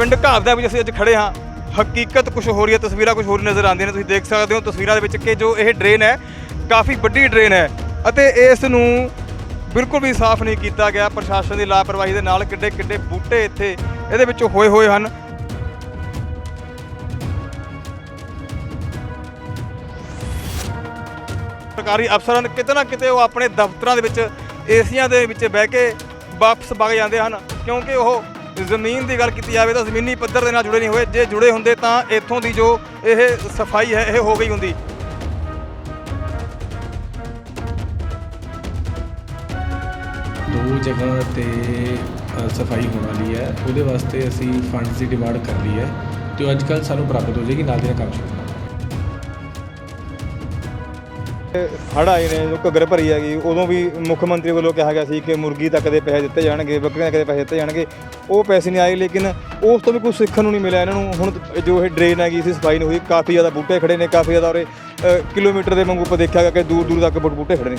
ਪਿੰਡ ਘਾਬਦਾ ਵਿੱਚ ਅਸੀਂ ਅੱਜ ਖੜੇ ਹਾਂ। ਹਕੀਕਤ ਕੁਝ ਹੋ ਰਹੀ ਹੈ, ਤਸਵੀਰਾਂ ਕੁਝ ਹੋਰ ਨਜ਼ਰ ਆਉਂਦੀਆਂ ਨੇ, ਤੁਸੀਂ ਦੇਖ ਸਕਦੇ ਹੋ ਤਸਵੀਰਾਂ ਦੇ ਵਿੱਚ ਕਿ ਜੋ ਇਹ ਡਰੇਨ ਹੈ, ਕਾਫੀ ਵੱਡੀ ਡਰੇਨ ਹੈ ਅਤੇ ਇਸ ਨੂੰ ਬਿਲਕੁਲ ਵੀ ਸਾਫ਼ ਨਹੀਂ ਕੀਤਾ ਗਿਆ। ਪ੍ਰਸ਼ਾਸਨ ਦੀ ਲਾਪਰਵਾਹੀ ਦੇ ਨਾਲ ਕਿੱਡੇ ਕਿੱਡੇ ਬੂਟੇ ਇੱਥੇ ਇਹਦੇ ਵਿੱਚ ਹੋਏ ਹੋਏ ਹਨ। ਸਰਕਾਰੀ ਅਫਸਰਾਂ ਨੇ ਕਿਤੇ ਨਾ ਕਿਤੇ ਉਹ ਆਪਣੇ ਦਫ਼ਤਰਾਂ ਦੇ ਵਿੱਚ ਏਸੀਆਂ ਦੇ ਵਿੱਚ ਬਹਿ ਕੇ ਵਾਪਸ ਵਗ ਜਾਂਦੇ ਹਨ, ਕਿਉਂਕਿ ਉਹ ਜ਼ਮੀਨ ਦੀ ਗੱਲ ਕੀਤੀ ਜਾਵੇ ਤਾਂ ਜ਼ਮੀਨੀ ਪੱਧਰ ਦੇ ਨਾਲ ਜੁੜੇ ਨਹੀਂ ਹੋਏ। ਜੇ ਜੁੜੇ ਹੁੰਦੇ ਤਾਂ ਇੱਥੋਂ ਦੀ ਜੋ ਇਹ ਸਫ਼ਾਈ ਹੈ, ਇਹ ਹੋ ਗਈ ਹੁੰਦੀ। ਦੋ ਜਗ੍ਹਾ ਤੇ ਸਫ਼ਾਈ ਹੋਣ ਵਾਲੀ ਹੈ। ਉਹਦੇ ਵਾਸਤੇ ਅਸੀਂ ਫੰਡਸ ਦੀ ਡਿਮਾਂਡ ਕਰ ਲਈ ਹੈ। ਤੇ ਉਹ ਅੱਜ ਕੱਲ੍ਹ ਸਾਨੂੰ ਪ੍ਰਾਪਤ ਹੋ ਜਾਏਗੀ, ਨਾਲ ਦੀ ਨਾਲ ਕੰਮ ਸ਼ੁਰੂ ਹੜ ਆਏ ਨੇ, ਜੋ ਘੱਗਰ ਭਰੀ ਹੈਗੀ, ਉਦੋਂ ਵੀ ਮੁੱਖ ਮੰਤਰੀ ਵੱਲੋਂ ਕਿਹਾ ਗਿਆ ਸੀ ਕਿ ਮੁਰਗੀ ਤੱਕ ਦੇ ਪੈਸੇ ਦਿੱਤੇ ਜਾਣਗੇ, ਬੱਕਰੀਆਂ ਤੱਕ ਦੇ ਪੈਸੇ ਦਿੱਤੇ ਜਾਣਗੇ। ਉਹ ਪੈਸੇ ਨਹੀਂ ਆਏ, ਲੇਕਿਨ ਉਸ ਤੋਂ ਵੀ ਕੁਝ ਸਿੱਖਣ ਨੂੰ ਨਹੀਂ ਮਿਲਿਆ। ਇਹਨਾਂ ਨੂੰ ਹੁਣ ਜੋ ਇਹ ਡਰੇਨ ਹੈਗੀ ਸੀ, ਸਫ਼ਾਈ ਨਹੀਂ ਹੋਈ, ਕਾਫੀ ਜ਼ਿਆਦਾ ਬੂਟੇ ਖੜੇ ਨੇ, ਕਾਫੀ ਜ਼ਿਆਦਾ ਉਰੇ ਕਿਲੋਮੀਟਰ ਦੇ ਵਾਂਗੂ ਆਪਾਂ ਦੇਖਿਆ ਗਿਆ ਕਿ ਦੂਰ ਦੂਰ ਤੱਕ ਬੂਟੇ ਖੜੇ ਨੇ।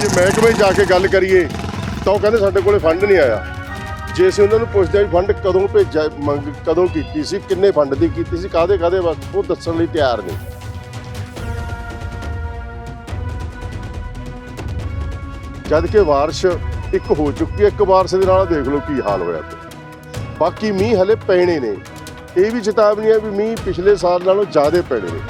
ਜੇ, ਮਹਿਕਮੇ ਜਾ ਕੇ ਗੱਲ ਕਰੀਏ, ਤਾਂ ਉਹ ਕਹਿੰਦੇ ਸਾਡੇ ਕੋਲੇ ਫੰਡ ਨਹੀਂ ਆਇਆ। ਜੇ ਅਸੀਂ ਉਹਨਾਂ ਨੂੰ ਪੁੱਛਦੇ ਵੀ ਫੰਡ ਕਦੋਂ ਭੇਜਿਆ, ਮੰਗ ਕਦੋਂ ਕੀਤੀ ਸੀ, ਕਿੰਨੇ ਫੰਡ ਦੀ ਕੀਤੀ ਸੀ ਕਾਦੇ ਕਾਦੇ ਵਾਸਤੇ ਉਹ ਦੱਸਣ ਲਈ ਤਿਆਰ ਨਹੀਂ ਜਦ ਕਿ ਬਾਰਿਸ਼ ਇੱਕ ਹੋ ਚੁੱਕੀ ਹੈ, ਇੱਕ ਵਾਰਸ਼ ਦੇ ਨਾਲ ਦੇਖ ਲਓ ਕੀ ਹਾਲ ਹੋਇਆ ਤੇ ਬਾਕੀ ਮੀਂਹ ਹਲੇ ਪੈਣੇ ਨੇ। ਇਹ ਵੀ ਚੇਤਾਵਨੀ ਹੈ ਵੀ ਮੀਂਹ ਪਿਛਲੇ ਸਾਲ ਨਾਲੋਂ ਜ਼ਿਆਦਾ ਪੈਣੇ ਨੇ।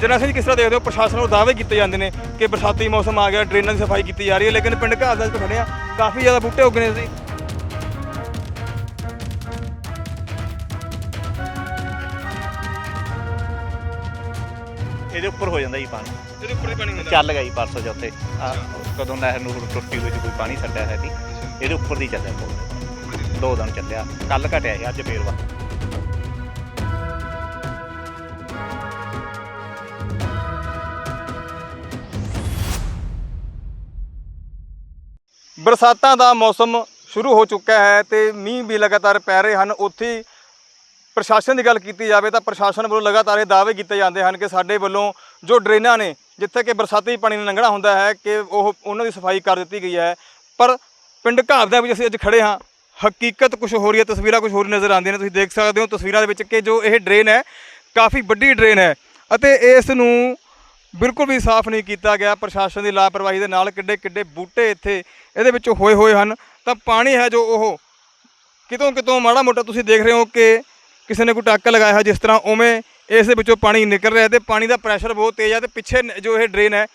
ਜਨਾ ਸਿੰਘ ਜੀ ਕਿਸ ਤਰ੍ਹਾਂ ਦੇਖਦੇ ਹੋ ਪ੍ਰਸ਼ਾਸਨ ਨੂੰ ਦਾਅਵੇ ਕੀਤੇ ਜਾਂਦੇ ਨੇ ਕਿ ਬਰਸਾਤੀ ਮੌਸਮ ਆ ਗਿਆ ਡਰੇਨਾਂ ਦੀ ਸਫ਼ਾਈ ਕੀਤੀ ਜਾ ਰਹੀ ਹੈ ਲੇਕਿਨ ਪਿੰਡ ਘਾਸਦਾ ਵਿੱਚ ਖੜੇ ਆ ਕਾਫੀ ਜ਼ਿਆਦਾ ਬੂਟੇ ਉੱਗੇ ਨੇ ਸੀ ਇਹਦੇ ਉੱਪਰ ਹੋ ਜਾਂਦਾ ਜੀ ਪਾਣੀ। ਇਹਦੇ ਉੱਪਰ ਹੀ ਪਾਣੀ ਹੁੰਦਾ। ਚੱਲ ਗਿਆ ਜੀ ਪਰਸੋਂ ਚੌਥੇ ਆਹ, ਕਦੋਂ ਨਹਿਰ ਨੂੰ ਟੁੱਟੀ ਹੋਈ ਸੀ ਕੋਈ ਪਾਣੀ ਛੱਡਿਆ ਹੈ ਸੀ। ਇਹਦੇ ਉੱਪਰ ਦੀ ਚੱਲਿਆ ਦੋ ਦਿਨ ਚੱਲਿਆ ਕੱਲ ਘਟਿਆ ਸੀ ਅੱਜ ਫੇਰ ਵਾ। ਬਰਸਾਤਾਂ ਦਾ ਮੌਸਮ ਸ਼ੁਰੂ ਹੋ ਚੁੱਕਾ ਹੈ ਤੇ ਮੀਂਹ ਵੀ ਲਗਾਤਾਰ ਪੈ ਰਹੇ ਹਨ। ਉੱਥੇ ਪ੍ਰਸ਼ਾਸਨ ਦੀ ਗੱਲ ਕੀਤੀ ਜਾਵੇ ਤਾਂ ਪ੍ਰਸ਼ਾਸਨ ਵੱਲੋਂ ਲਗਾਤਾਰ ਇਹ ਦਾਅਵੇ ਕੀਤੇ ਜਾਂਦੇ ਹਨ ਕਿ ਸਾਡੇ ਵੱਲੋਂ ਜੋ ਡਰੇਨਾਂ ਨੇ, ਜਿੱਥੇ ਕਿ ਬਰਸਾਤੀ ਪਾਣੀ ਨੇ ਲੰਘਣਾ ਹੁੰਦਾ ਹੈ, ਕਿ ਉਹ ਉਹਨਾਂ ਦੀ ਸਫ਼ਾਈ ਕਰ ਦਿੱਤੀ ਗਈ ਹੈ। ਪਰ ਪਿੰਡ ਘਾਬਦਾ ਵਿੱਚ ਅਸੀਂ ਅੱਜ ਖੜੇ ਹਾਂ। ਹਕੀਕਤ ਕੁਝ ਹੋ ਰਹੀ ਹੈ, ਤਸਵੀਰਾਂ ਕੁਝ ਹੋਰ ਨਜ਼ਰ ਆਉਂਦੀਆਂ ਨੇ, ਤੁਸੀਂ ਦੇਖ ਸਕਦੇ ਹੋ ਤਸਵੀਰਾਂ ਦੇ ਵਿੱਚ ਕਿ ਜੋ ਇਹ ਡਰੇਨ ਹੈ, ਕਾਫੀ ਵੱਡੀ ਡਰੇਨ ਹੈ ਅਤੇ ਇਸ ਨੂੰ ਬਿਲਕੁਲ ਵੀ ਸਾਫ਼ ਨਹੀਂ ਕੀਤਾ ਗਿਆ। ਪ੍ਰਸ਼ਾਸਨ ਦੀ ਲਾਪਰਵਾਹੀ ਦੇ ਨਾਲ ਕਿੱਡੇ ਕਿੱਡੇ ਬੂਟੇ ਇੱਥੇ ਇਹਦੇ ਵਿੱਚ ਹੋਏ ਹੋਏ ਹਨ। ਤਾਂ ਪਾਣੀ ਹੈ ਜੋ ਉਹ ਕਿਤੋਂ ਕਿਤੋਂ ਮਾੜਾ ਮੋਟਾ ਤੁਸੀਂ ਦੇਖ ਰਹੇ ਹੋ ਕਿ ਕਿਸੇ ਨੇ ਕੋਈ ਟੱਕ ਲਗਾਇਆ ਹੈ ਜਿਸ ਤਰ੍ਹਾਂ ਉਵੇਂ ਇਸ ਦੇ ਵਿੱਚੋਂ ਪਾਣੀ ਨਿਕਲ ਰਿਹਾ ਤੇ ਪਾਣੀ ਦਾ ਪ੍ਰੈਸ਼ਰ ਬਹੁਤ ਤੇਜ਼ ਹੈ ਤੇ ਪਿੱਛੇ ਜੋ ਇਹ ਡਰੇਨ ਹੈ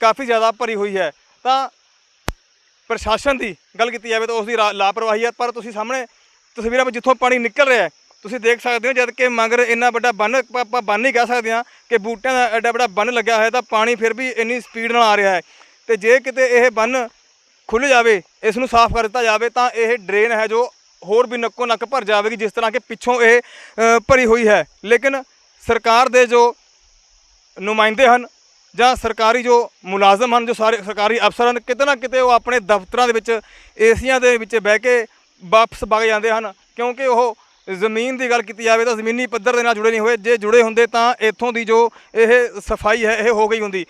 ਕਾਫੀ ਜ਼ਿਆਦਾ ਭਰੀ ਹੋਈ ਹੈ। ਤਾਂ ਪ੍ਰਸ਼ਾਸਨ ਦੀ ਗੱਲ ਕੀਤੀ ਜਾਵੇ ਤਾਂ ਉਸ ਦੀ ਲਾਪਰਵਾਹੀ ਹੈ, ਪਰ ਤੁਸੀਂ ਸਾਹਮਣੇ ਤਸਵੀਰਾਂ ਵਿੱਚ ਜਿੱਥੋਂ ਪਾਣੀ ਨਿਕਲ ਰਿਹਾ ਹੈ ਤੁਸੀਂ ਦੇਖ ਸਕਦੇ ਹੋ ਜਦ ਕਿ ਮਗਰ ਇੰਨਾ ਵੱਡਾ ਬੰਨ, ਆਪਾਂ ਬੰਨ ਹੀ ਕਹਿ ਸਕਦੇ ਹਾਂ ਕਿ ਬੂਟਿਆਂ ਦਾ ਐਡਾ ਵੱਡਾ ਬੰਨ ਲੱਗਿਆ ਹੋਇਆ ਤਾਂ ਪਾਣੀ ਫਿਰ ਵੀ ਇੰਨੀ ਸਪੀਡ ਨਾਲ ਆ ਰਿਹਾ ਹੈ। ਤੇ ਜੇ ਕਿਤੇ ਇਹ ਬੰਨ ਖੁੱਲ ਜਾਵੇ, ਇਸ ਨੂੰ ਸਾਫ਼ ਕਰ ਦਿੱਤਾ ਜਾਵੇ ਤਾਂ ਇਹ ਡਰੇਨ ਹੈ ਜੋ ਹੋਰ ਵੀ ਨੱਕੋ ਨੱਕ ਭਰ ਜਾਵੇਗੀ, ਜਿਸ ਤਰ੍ਹਾਂ ਕਿ ਪਿੱਛੋਂ ਇਹ ਭਰੀ ਹੋਈ ਹੈ। ਲੇਕਿਨ ਸਰਕਾਰ ਦੇ ਜੋ ਨੁਮਾਇੰਦੇ ਹਨ ਜਾਂ ਸਰਕਾਰੀ ਜੋ ਮੁਲਾਜ਼ਮ ਹਨ, ਜੋ ਸਾਰੇ ਸਰਕਾਰੀ ਅਫਸਰ ਹਨ, ਕਿਤੇ ਨਾ ਕਿਤੇ ਉਹ ਆਪਣੇ ਦਫ਼ਤਰਾਂ ਦੇ ਵਿੱਚ ਏਸੀਆਂ ਦੇ ਵਿੱਚ ਬਹਿ ਕੇ ਵਾਪਸ ਵਗ ਜਾਂਦੇ ਹਨ, ਕਿਉਂਕਿ ਉਹ ਜ਼ਮੀਨ ਦੀ ਗੱਲ ਕੀਤੀ ਜਾਵੇ ਤਾਂ ਜ਼ਮੀਨੀ ਪੱਧਰ ਦੇ ਨਾਲ ਜੁੜੇ ਨਹੀਂ ਹੋਏ। ਜੇ ਜੁੜੇ ਹੁੰਦੇ ਤਾਂ ਇੱਥੋਂ ਦੀ ਜੋ ਇਹ ਸਫ਼ਾਈ ਹੈ ਇਹ ਹੋ ਗਈ ਹੁੰਦੀ।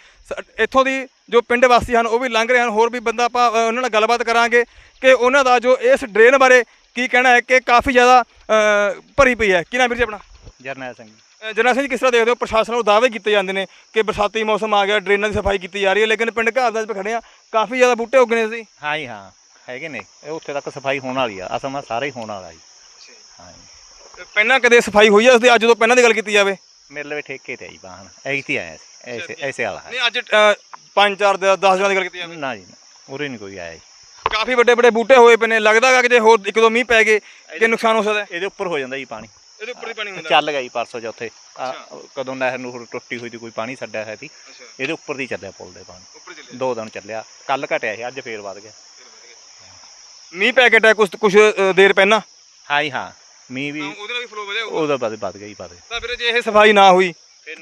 ਇੱਥੋਂ ਦੀ ਜੋ ਪਿੰਡ ਵਾਸੀ ਹਨ ਉਹ ਵੀ ਲੰਘ ਰਹੇ ਹਨ। ਹੋਰ ਵੀ ਬੰਦਾ ਆਪਾਂ ਉਹਨਾਂ ਨਾਲ ਗੱਲਬਾਤ ਕਰਾਂਗੇ ਕਿ ਉਹਨਾਂ ਦਾ ਜੋ ਇਸ ਡਰੇਨ ਬਾਰੇ ਕੀ ਕਹਿਣਾ ਹੈ ਕਿ ਕਾਫੀ ਜ਼ਿਆਦਾ ਭਰੀ ਪਈ ਹੈ। ਕੀ ਨਾਮ ਵੀਰ ਜੀ ਆਪਣਾ? ਜਰਨੈਲ ਸਿੰਘ। ਜਰਨੈਲ ਸਿੰਘ ਜੀ ਕਿਸ ਤਰ੍ਹਾਂ ਦੇਖਦੇ ਹੋ? ਪ੍ਰਸ਼ਾਸਨ ਨੂੰ ਦਾਅਵੇ ਕੀਤੇ ਜਾਂਦੇ ਨੇ ਕਿ ਬਰਸਾਤੀ ਮੌਸਮ ਆ ਗਿਆ ਡਰੇਨਾਂ ਦੀ ਸਫ਼ਾਈ ਕੀਤੀ ਜਾ ਰਹੀ ਹੈ ਲੇਕਿਨ ਪਿੰਡ ਘਾਬਦਾ ਵਿੱਚ ਖੜੇ ਆ ਕਾਫੀ ਜ਼ਿਆਦਾ ਬੂਟੇ ਉੱਗੇ ਨੇ ਸੀ ਹਾਂ ਜੀ ਹਾਂ। ਹੈਗੇ ਨੇ। ਇਹ ਉੱਥੇ ਤੱਕ ਸਫ਼ਾਈ ਹੋਣ ਵਾਲੀ ਆ। ਅਸਲ ਵਿੱਚ ਸਾਰਾ ਹੀ ਹੋਣ ਵਾਲਾ ਜੀ। ਜੀ ਪਹਿਲਾਂ ਕਦੇ ਸਫ਼ਾਈ ਹੋਈ ਹੈ ਉਸਦੀ? ਅੱਜ ਜਦੋਂ ਪਹਿਲਾਂ ਦੀ ਗੱਲ ਕੀਤੀ ਜਾਵੇ? ਮੇਰੇ ਲਈ ਠੇਕੇ ਤੇ ਆਈ ਬਾਹਨ ਐਸੀ ਆਇਆ ਸੀ। ਐਸੇ ਐਸੇ ਵਾਲਾ ਨਹੀਂ ਅੱਜ 5 4 10 ਦਿਨਾਂ ਦੀ ਗੱਲ ਕੀਤੀ ਜਾਵੇ। ਨਾ ਜੀ ਉਰੇ ਨਹੀਂ ਕੋਈ ਆਇਆ ਜੀ। ਕਾਫੀ ਵੱਡੇ ਵੱਡੇ ਬੂਟੇ ਹੋਏ ਪਏ ਨੇ। ਲੱਗਦਾ ਗਾ ਕਿ ਜੇ ਹੋਰ ਇੱਕ ਦੋ ਮੀਂਹ ਪੈ ਗਏ ਕਿ ਨੁਕਸਾਨ ਹੋ ਸਕਦਾ ਇਹਦੇ ਉੱਪਰ ਹੋ ਜਾਂਦਾ ਜੀ ਪਾਣੀ। ਇਹਦੇ ਉੱਪਰ ਹੀ ਪਾਣੀ ਚੱਲ ਗਿਆ ਜੀ ਪਰਸੋਂ ਚੌਥੇ। ਆਹ, ਕਦੋਂ ਨਹਿਰ ਨੂੰ ਟੁੱਟੀ ਹੋਈ ਸੀ ਕੋਈ ਪਾਣੀ ਛੱਡਿਆ ਹੈ ਸੀ। ਇਹਦੇ ਉੱਪਰ ਦੀ ਚੱਲਿਆ ਪੁੱਲ ਦੇ ਪਾਣੀ। ਉੱਪਰ ਦੋ ਦਿਨ ਚੱਲਿਆ। ਕੱਲ ਘਟਿਆ ਸੀ ਅੱਜ ਫੇਰ ਵੱਧ ਗਿਆ। ਮੀਂਹ ਪੈ ਕੇ ਟੈ ਕੁਝ ਕੁਝ ਦੇਰ ਪਹਿਲਾਂ? ਹਾਂ ਜੀ ਹਾਂ। ਮੀਂਹ ਵੀ ਉਹਦੇ ਨਾਲ ਵੀ ਫਲੋ ਵਧਿਆ ਉਹਦਾ ਵੱਧ ਵੱਧ ਗਿਆ ਵੱਧ ਗਿਆ। ਤਾਂ ਵੀਰੇ ਜੇ ਇਹ ਸਫ਼ਾਈ ਨਾ ਹੋਈ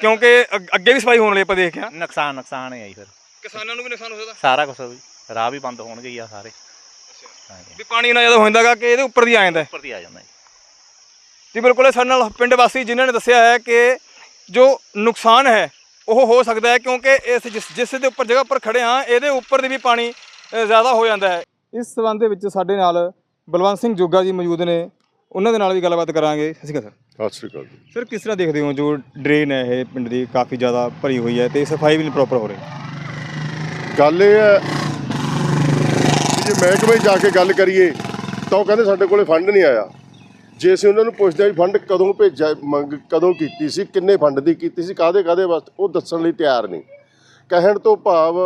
ਕਿਉਂਕਿ ਅੱਗ- ਅੱਗੇ ਵੀ ਸਫ਼ਾਈ ਹੋਣ ਲਈ ਆਪਾਂ ਦੇਖਿਆ। ਨੁਕਸਾਨ ਨੁਕਸਾਨ ਹੈ ਜੀ ਫਿਰ। ਕਿਸਾਨਾਂ ਨੂੰ ਵੀ ਨੁਕਸਾਨ ਹੋ ਸਕਦਾ? ਸਾਰਾ ਕੁਝ ਰਾਹ ਵੀ ਬੰਦ ਹੋਣਗੇ ਆ ਸਾਰੇ। ਹਾਂ ਜੀ। ਵੀ ਪਾਣੀ ਨਾ ਜਦੋਂ ਹੁੰਦਾਗਾ ਕਿ ਇਹਦੇ ਉੱਪਰ ਦੀ ਆ ਜਾਂਦਾ ਹੈ। ਉੱਪਰ ਦੀ ਆ ਜਾਂਦਾ ਜੀ। ਜੀ ਬਿਲਕੁਲ ਇਹ ਸਾਡੇ ਨਾਲ ਪਿੰਡ ਵਾਸੀ ਜਿਨ੍ਹਾਂ ਨੇ ਦੱਸਿਆ ਹੈ ਕਿ ਜੋ ਨੁਕਸਾਨ ਹੈ ਉਹ ਹੋ ਸਕਦਾ ਹੈ ਕਿਉਂਕਿ ਇਸ ਜਿਸ ਜਿਸ ਦੇ ਉੱਪਰ ਜਗ੍ਹਾ ਉੱਪਰ ਖੜੇ ਹਾਂ ਇਹਦੇ ਉੱਪਰ ਦੀ ਵੀ ਪਾਣੀ ਅ, ਜ਼ਿਆਦਾ ਹੋ ਜਾਂਦਾ ਹੈ। ਇਸ ਸਬੰਧ ਦੇ ਵਿੱਚ ਸਾਡੇ ਨਾਲ ਬਲਵੰਤ ਸਿੰਘ ਜੋਗਾ ਜੀ ਮੌਜੂਦ ਨੇ। ਉਹਨਾਂ ਦੇ ਨਾਲ ਵੀ ਗੱਲਬਾਤ ਕਰਾਂਗੇ। ਸਤਿ ਸ਼੍ਰੀ ਅਕਾਲ ਸਰ। ਸਤਿ ਸ਼੍ਰੀ ਅਕਾਲ ਜੀ। ਸਰ ਕਿਸ ਤਰ੍ਹਾਂ ਦੇਖਦੇ ਹੋ ਜੋ ਡਰੇਨ ਹੈ ਇਹ ਪਿੰਡ ਦੀ ਕਾਫੀ ਜ਼ਿਆਦਾ ਭਰੀ ਹੋਈ ਹੈ ਤੇ ਸਫ਼ਾਈ ਵੀ ਨਹੀਂ ਪ੍ਰੋਪਰ ਹੋ ਰਹੀ? ਗੱਲ ਇਹ ਹੈ ਕਿ ਜੇ ਮਹਿਕਮੇ 'ਚ ਜਾ ਕੇ ਗੱਲ ਕਰੀਏ ਤਾਂ ਉਹ ਕਹਿੰਦੇ ਸਾਡੇ ਕੋਲੇ ਫੰਡ ਨਹੀਂ ਆਇਆ। ਜੇ ਅਸੀਂ ਉਹਨਾਂ ਨੂੰ ਪੁੱਛਦੇ ਹਾਂ ਵੀ ਫੰਡ ਕਦੋਂ ਭੇਜਿਆ ਮੰਗ ਕਦੋਂ ਕੀਤੀ ਸੀ ਕਿੰਨੇ ਫੰਡ ਦੀ ਕੀਤੀ ਸੀ ਕਾਦੇ ਕਾਦੇ ਵਾਸਤੇ ਉਹ ਦੱਸਣ ਲਈ ਤਿਆਰ ਨਹੀਂ। ਕਹਿਣ ਤੋਂ ਭਾਵ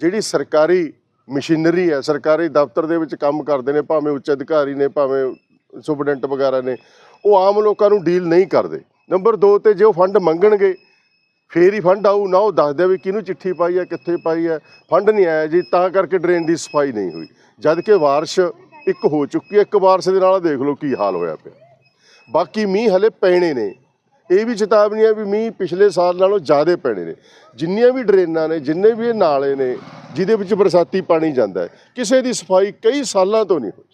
ਜਿਹੜੀ ਸਰਕਾਰੀ ਮਸ਼ੀਨਰੀ ਹੈ ਸਰਕਾਰੀ ਦਫ਼ਤਰ ਦੇ ਵਿੱਚ ਕੰਮ ਕਰਦੇ ਨੇ ਭਾਵੇਂ ਉੱਚ ਅਧਿਕਾਰੀ ਨੇ ਭਾਵੇਂ ਸੁਪਰਡੈਂਟ ਵਗੈਰਾ ਨੇ, ਉਹ ਆਮ ਲੋਕਾਂ ਨੂੰ ਡੀਲ ਨਹੀਂ ਕਰਦੇ। ਨੰਬਰ 2 ਤੇ ਜੇ ਉਹ ਫੰਡ ਮੰਗਣਗੇ, ਫੇਰ ਹੀ ਫੰਡ ਆਊ, ਨਾ ਉਹ ਦੱਸਦੇ ਵੀ ਕਿਹਨੂੰ ਚਿੱਠੀ ਪਾਈ ਹੈ, ਕਿੱਥੇ ਪਾਈ ਹੈ ਫੰਡ ਨਹੀਂ ਆਇਆ ਜੀ, ਤਾਂ ਕਰਕੇ ਡਰੇਨ ਦੀ ਸਫ਼ਾਈ ਨਹੀਂ ਹੋਈ। ਜਦ ਕਿ ਬਾਰਿਸ਼ ਇੱਕ ਹੋ ਚੁੱਕੀ ਹੈ, ਇੱਕ ਵਾਰਸ਼ ਦੇ ਨਾਲ ਦੇਖ ਲਓ ਕੀ ਹਾਲ ਹੋਇਆ ਪਿਆ। ਬਾਕੀ ਮੀਂਹ ਹਲੇ ਪੈਣੇ ਨੇ। ਇਹ ਵੀ ਚੇਤਾਵਨੀ ਹੈ ਵੀ ਮੀਂਹ ਪਿਛਲੇ ਸਾਲ ਨਾਲੋਂ ਜ਼ਿਆਦਾ ਪੈਣੇ ਨੇ। ਜਿੰਨੀਆਂ ਵੀ ਡਰੇਨਾਂ ਨੇ, ਜਿੰਨੇ ਵੀ ਇਹ ਨਾਲੇ ਨੇ, ਜਿਹਦੇ ਵਿੱਚ ਬਰਸਾਤੀ ਪਾਣੀ ਜਾਂਦਾ ਹੈ, ਕਿਸੇ ਦੀ ਸਫ਼ਾਈ ਕਈ ਸਾਲਾਂ ਤੋਂ ਨਹੀਂ ਹੋਈ।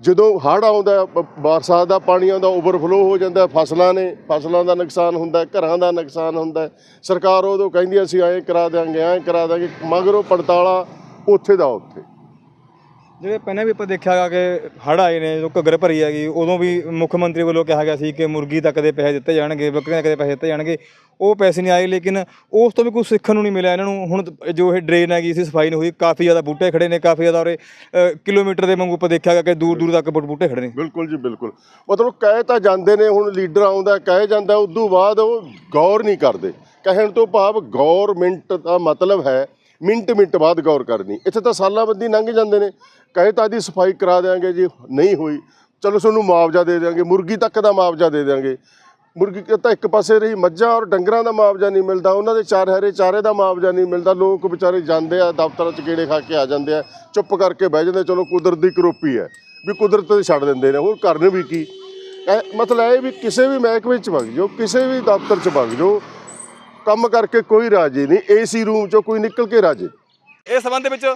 ਜਦੋਂ ਹੜ੍ਹ ਆਉਂਦਾ ਬ- ਬਰਸਾਤ ਦਾ ਪਾਣੀ ਆਉਂਦਾ ਓਵਰਫਲੋ ਹੋ ਜਾਂਦਾ ਫਸਲਾਂ ਨੇ, ਫਸਲਾਂ ਦਾ ਨੁਕਸਾਨ ਹੁੰਦਾ ਘਰਾਂ ਦਾ ਨੁਕਸਾਨ ਹੁੰਦਾ ਸਰਕਾਰ ਉਦੋਂ ਕਹਿੰਦੀ ਅਸੀਂ ਐਂ ਕਰਾ ਦਿਆਂਗੇ, ਐਂ ਕਰਾ ਦਿਆਂਗੇ, ਮਗਰੋਂ ਪੜਤਾਲਾ ਉੱਥੇ ਦਾ ਉੱਥੇ। ਜਿਹੜੇ ਪਹਿਲਾਂ ਵੀ ਆਪਾਂ ਦੇਖਿਆ ਗਾ ਕਿ ਹੜ੍ਹ ਆਏ ਨੇ ਜਦੋਂ ਘੱਗਰ ਭਰੀ ਹੈਗੀ, ਉਦੋਂ ਵੀ ਮੁੱਖ ਮੰਤਰੀ ਵੱਲੋਂ ਕਿਹਾ ਗਿਆ ਸੀ ਕਿ ਮੁਰਗੀ ਤੱਕ ਦੇ ਪੈਸੇ ਦਿੱਤੇ ਜਾਣਗੇ, ਬੱਕਰੀਆਂ ਤੱਕ ਦੇ ਪੈਸੇ ਦਿੱਤੇ ਜਾਣਗੇ, ਉਹ ਪੈਸੇ ਨਹੀਂ ਆਏ, ਲੇਕਿਨ ਉਸ ਤੋਂ ਵੀ ਕੁਝ ਸਿੱਖਣ ਨੂੰ ਨਹੀਂ ਮਿਲਿਆ ਇਹਨਾਂ ਨੂੰ। ਹੁਣ ਜੋ ਇਹ ਡਰੇਨ ਹੈਗੀ ਸੀ ਸਫ਼ਾਈ ਨਹੀਂ ਹੋਈ, ਕਾਫੀ ਜ਼ਿਆਦਾ ਬੂਟੇ ਖੜੇ ਨੇ, ਕਾਫੀ ਜ਼ਿਆਦਾ ਉਰੇ ਕਿਲੋਮੀਟਰ ਦੇ ਵਾਂਗੂ ਆਪਾਂ ਦੇਖਿਆਗਾ ਕਿ ਦੂਰ ਦੂਰ ਤੱਕ ਬੂਟੇ ਖੜੇ ਨੇ। ਬਿਲਕੁਲ ਜੀ, ਬਿਲਕੁਲ। ਮਤਲਬ ਕਹਿ ਤਾਂ ਜਾਂਦੇ ਨੇ, ਹੁਣ ਲੀਡਰ ਆਉਂਦਾ, ਕਹਿ ਜਾਂਦਾ, ਉਦੋਂ ਬਾਅਦ ਉਹ ਗੌਰ ਨਹੀਂ ਕਰਦੇ। ਕਹਿਣ ਤੋਂ ਭਾਵ ਗੌਰਮੈਂਟ ਦਾ ਮਤਲਬ ਹੈ ਮਿੰਟ ਮਿੰਟ ਬਾਅਦ ਗੌਰ ਕਰਨੀ। ਇੱਥੇ ਤਾਂ ਸਾਲਾਂ ਬੱਦੀ ਲੰਘ ਜਾਂਦੇ ਨੇ। ਕਹੇ ਤਾਂ ਇਹਦੀ ਸਫ਼ਾਈ ਕਰਾ ਦੇਾਂਗੇ ਜੀ। ਨਹੀਂ ਹੋਈ। ਚਲੋ ਤੁਹਾਨੂੰ ਮੁਆਵਜ਼ਾ ਦੇ ਦੇਾਂਗੇ ਮੁਰਗੀ ਤੱਕ ਦਾ ਮੁਆਵਜ਼ਾ ਦੇ ਦੇਾਂਗੇ ਮੁਰਗੀ ਤਾਂ ਇੱਕ ਪਾਸੇ ਰਹੀ ਮੱਝਾਂ ਔਰ ਡੰਗਰਾਂ ਦਾ ਮੁਆਵਜ਼ਾ ਨਹੀਂ ਮਿਲਦਾ। ਉਹਨਾਂ ਦੇ ਚਾਰ ਹਰੇ ਚਾਰੇ ਦਾ ਮੁਆਵਜ਼ਾ ਨਹੀਂ ਮਿਲਦਾ। ਲੋਕ ਵਿਚਾਰੇ ਜਾਂਦੇ ਆ, ਦਫ਼ਤਰਾਂ 'ਚ ਗੇੜੇ ਖਾ ਕੇ ਆ ਜਾਂਦੇ ਆ। ਚੁੱਪ ਕਰਕੇ ਬਹਿ ਜਾਂਦੇ ਚਲੋ ਕੁਦਰਤ ਦੀ ਕਰੋਪੀ ਹੈ। ਵੀ ਕੁਦਰਤ ਤੇ ਛੱਡ ਦਿੰਦੇ ਨੇ। ਹੋਰ ਕਰਨ ਵੀ ਕੀ? ਇਹ ਮਤਲਬ ਇਹ ਵੀ ਕਿਸੇ ਵੀ ਮਹਿਕਮੇ 'ਚ ਵਗ ਜਾਓ। ਕਿਸੇ ਵੀ ਦਫ਼ਤਰ 'ਚ ਵਗ ਜਾਓ। ਕੰਮ ਕਰਕੇ ਕੋਈ ਰਾਜੀ ਨਹੀਂ ਏਸੀ ਰੂਮ 'ਚੋਂ ਕੋਈ ਨਿਕਲ ਕੇ ਰਾਜੀ। ਇਸ ਸਬੰਧ ਦੇ ਵਿੱਚ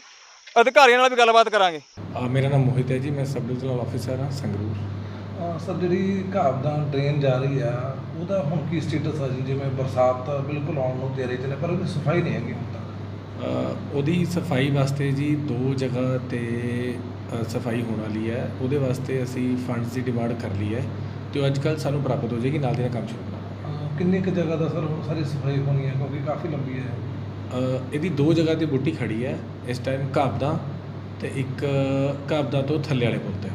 ਅਧਿਕਾਰੀਆਂ ਨਾਲ ਵੀ ਗੱਲਬਾਤ ਕਰਾਂਗੇ। ਅ, ਮੇਰਾ ਨਾਮ ਮੋਹਿਤ ਹੈ ਜੀ ਮੈਂ ਸਬ ਡਿਵੀਜ਼ਨਲ ਆਫੀਸਰ ਹਾਂ ਸੰਗਰੂਰ। ਅਹ ਸਰ ਜਿਹੜੀ ਘਾਬਦਾਂ ਡਰੇਨ ਜਾ ਰਹੀ ਆ ਉਹਦਾ ਹੁਣ ਕੀ ਸਟੇਟਸ ਆ ਜੀ? ਜਿਵੇਂ ਬਰਸਾਤ ਤਾਂ ਬਿਲਕੁਲ ਆਉਣ ਨੂੰ ਤਿਆਰੀ ਚ ਨੇ ਪਰ ਉਹਦੀ ਸਫ਼ਾਈ ਨਹੀਂ ਹੈਗੀ ਹੁਣ ਤੱਕ। ਅ, ਉਹਦੀ ਸਫ਼ਾਈ ਵਾਸਤੇ ਜੀ ਦੋ ਜਗ੍ਹਾ ਤੇ ਅ, ਸਫ਼ਾਈ ਹੋਣ ਵਾਲੀ ਹੈ। ਉਹਦੇ ਵਾਸਤੇ ਅਸੀਂ ਫੰਡਸ ਦੀ ਡਿਮਾਂਡ ਕਰ ਲਈ ਹੈ। ਤੇ ਉਹ ਅੱਜ ਕੱਲ੍ਹ ਸਾਨੂੰ ਪ੍ਰਾਪਤ ਹੋ ਜਾਏਗੀ ਨਾਲ ਦੀ ਨਾਲ ਕੰਮ ਸ਼ੁਰੂ ਕਰਾਂਗੇ। ਕਿੰਨੀ ਕੁ ਜਗ੍ਹਾ ਦਾ ਸਰ ਹੁਣ ਸਾਰੀ ਸਫ਼ਾਈ ਹੋਣੀ ਹੈ ਕਿਉਂਕਿ ਕਾਫੀ ਲੰਬੀ ਹੈ। ਅ, ਇਹਦੀ ਦੋ ਜਗ੍ਹਾ ਤੇ ਬੁੱਟੀ ਖੜੀ ਹੈ ਇਸ ਟਾਈਮ ਘਾਬਦਾ ਤੇ ਇੱਕ ਘਾਬਦਾ ਤੋਂ ਥੱਲੇ ਵਾਲੇ ਪੁਲ ਤੇ।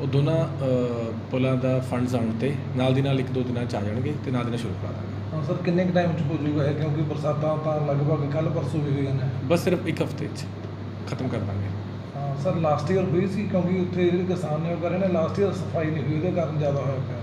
ਉਹ ਦੋਨਾਂ ਅ, ਪੁਲਾਂ ਦਾ ਫੰਡਸ ਆਉਣ ਤੇ ਨਾਲ ਦੀ ਨਾਲ ਇੱਕ ਦੋ ਦਿਨਾਂ ਚ ਆ ਜਾਣਗੇ ਤੇ ਨਾਲ ਦੀ ਨਾਲ ਸ਼ੁਰੂ ਕਰਾ ਦਾਂਗੇ। ਹਾਂ ਸਰ ਕਿੰਨੇ ਕੁ ਟਾਈਮ ਚ ਹੋ ਜਾਊਗਾ ਇਹ ਕਿਉਂਕਿ ਬਰਸਾਤਾਂ ਤਾਂ ਲਗਭਗ ਕੱਲ ਪਰਸੋਂ ਵੀ ਹੋਈਆਂ ਨੇ। ਬਸ ਸਿਰਫ ਇੱਕ ਹਫ਼ਤੇ ਚ ਖਤਮ ਕਰ ਦਾਂਗੇ। ਹਾਂ ਸਰ ਲਾਸਟ ਈਅਰ ਹੋਈ ਸੀ ਕਿਉਂਕਿ ਉੱਥੇ ਜਿਹੜੇ ਕਿਸਾਨ ਨੇ ਉਹ ਕਰ ਰਹੇ ਨੇ ਲਾਸਟ ਈਅਰ ਸਫ਼ਾਈ ਨਹੀਂ ਹੋਈ ਉਹਦੇ ਕਾਰਨ ਜ਼ਿਆਦਾ ਹੋਇਆ ਪਿਆ।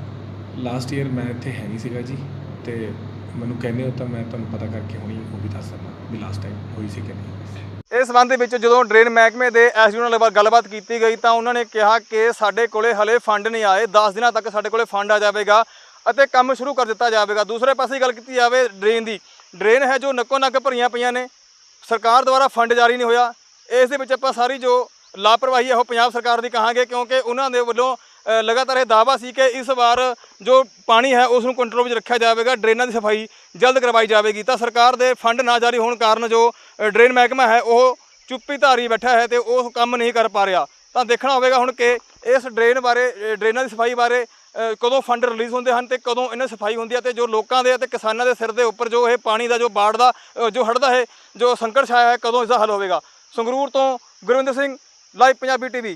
ਲਾਸਟ ਈਅਰ ਮੈਂ ਇੱਥੇ ਹੈ ਨਹੀਂ ਸੀਗਾ ਜੀ। ਤੇ ਮੈਨੂੰ ਕਹਿੰਦੇ ਹੋ ਤਾਂ ਮੈਂ ਤੁਹਾਨੂੰ ਪਤਾ ਕਰਕੇ ਹੁਣੀ ਉਹ ਵੀ ਦੱਸ ਸਕਦਾ ਵੀ ਲਾਸਟ ਟਾਈਮ ਹੋਈ ਸੀ ਕਿ ਨਹੀਂ। ਇਸ ਸੰਬੰਧ ਦੇ ਵਿੱਚ ਜਦੋਂ ਡਰੇਨ ਮਹਿਕਮੇ ਦੇ ਐਸਡੀਓ ਨਾਲ ਬ- ਗੱਲਬਾਤ ਕੀਤੀ ਗਈ ਤਾਂ ਉਹਨਾਂ ਨੇ ਕਿਹਾ ਕਿ ਸਾਡੇ ਕੋਲੇ ਹਲੇ ਫੰਡ ਨਹੀਂ ਆਏ 10 ਦਿਨਾਂ ਤੱਕ ਸਾਡੇ ਕੋਲੇ ਫੰਡ ਆ ਜਾਵੇਗਾ ਅਤੇ ਕੰਮ ਸ਼ੁਰੂ ਕਰ ਦਿੱਤਾ ਜਾਵੇਗਾ। ਦੂਸਰੇ ਪਾਸੇ ਗੱਲ ਕੀਤੀ ਜਾਵੇ ਡਰੇਨ ਦੀ, ਡਰੇਨ ਹੈ ਜੋ ਨੱਕੋ ਨੱਕ ਭਰੀਆਂ ਪਈਆਂ ਨੇ, ਸਰਕਾਰ ਦੁਆਰਾ ਫੰਡ ਜਾਰੀ ਨਹੀਂ ਹੋਇਆ। ਇਸ ਦੇ ਵਿੱਚ ਆਪਾਂ ਸਾਰੀ ਜੋ ਲਾਪਰਵਾਹੀ ਹੈ ਉਹ ਪੰਜਾਬ ਸਰਕਾਰ ਦੀ ਕਹਾਂਗੇ ਕਿਉਂਕਿ ਉਹਨਾਂ ਦੇ ਵੱਲੋਂ ਲਗਾਤਾਰ ਇਹ ਦਾਅਵਾ ਸੀ ਕਿ ਇਸ ਵਾਰ ਜੋ ਪਾਣੀ ਹੈ ਉਸ ਨੂੰ ਕੰਟਰੋਲ ਵਿੱਚ ਰੱਖਿਆ ਜਾਵੇਗਾ, ਡਰੇਨਾਂ ਦੀ ਸਫ਼ਾਈ ਜਲਦ ਕਰਵਾਈ ਜਾਵੇਗੀ। ਤਾਂ ਸਰਕਾਰ ਦੇ ਫੰਡ ਨਾ ਜਾਰੀ ਹੋਣ ਕਾਰਨ ਜੋ ਡਰੇਨ ਮਹਿਕਮਾ ਹੈ, ਉਹ ਚੁੱਪੀ ਧਾਰੀ ਬੈਠਾ ਹੈ ਤੇ ਉਹ ਕੰਮ ਨਹੀਂ ਕਰ ਪਾ ਰਿਹਾ। ਤਾਂ ਦੇਖਣਾ ਹੋਵੇਗਾ ਹੁਣ ਕਿ ਇਸ ਡਰੇਨ ਬਾਰੇ ਡਰੇਨਾਂ ਦੀ ਸਫ਼ਾਈ ਬਾਰੇ ਕਦੋਂ ਫੰਡ ਰਿਲੀਜ਼ ਹੁੰਦੇ ਹਨ ਤੇ ਕਦੋਂ ਇਹਨਾਂ ਦੀ ਸਫ਼ਾਈ ਹੁੰਦੀ ਹੈ ਤੇ ਜੋ ਲੋਕਾਂ ਦੇ ਅਤੇ ਕਿਸਾਨਾਂ ਦੇ ਸਿਰ ਦੇ ਉੱਪਰ ਜੋ ਇਹ ਪਾਣੀ ਦਾ ਜੋ ਬਾੜ ਦਾ ਜੋ ਹੜਦਾ ਦਾ ਹੈ ਜੋ ਸੰਕਟ ਛਾਇਆ ਹੈ, ਕਦੋਂ ਇਸ ਦਾ ਹੱਲ ਹੋਵੇਗਾ? ਸੰਗਰੂਰ ਤੋਂ ਗੁਰਵਿੰਦਰ ਸਿੰਘ, ਲਾਈਵ ਪੰਜਾਬੀ ਟੀਵੀ।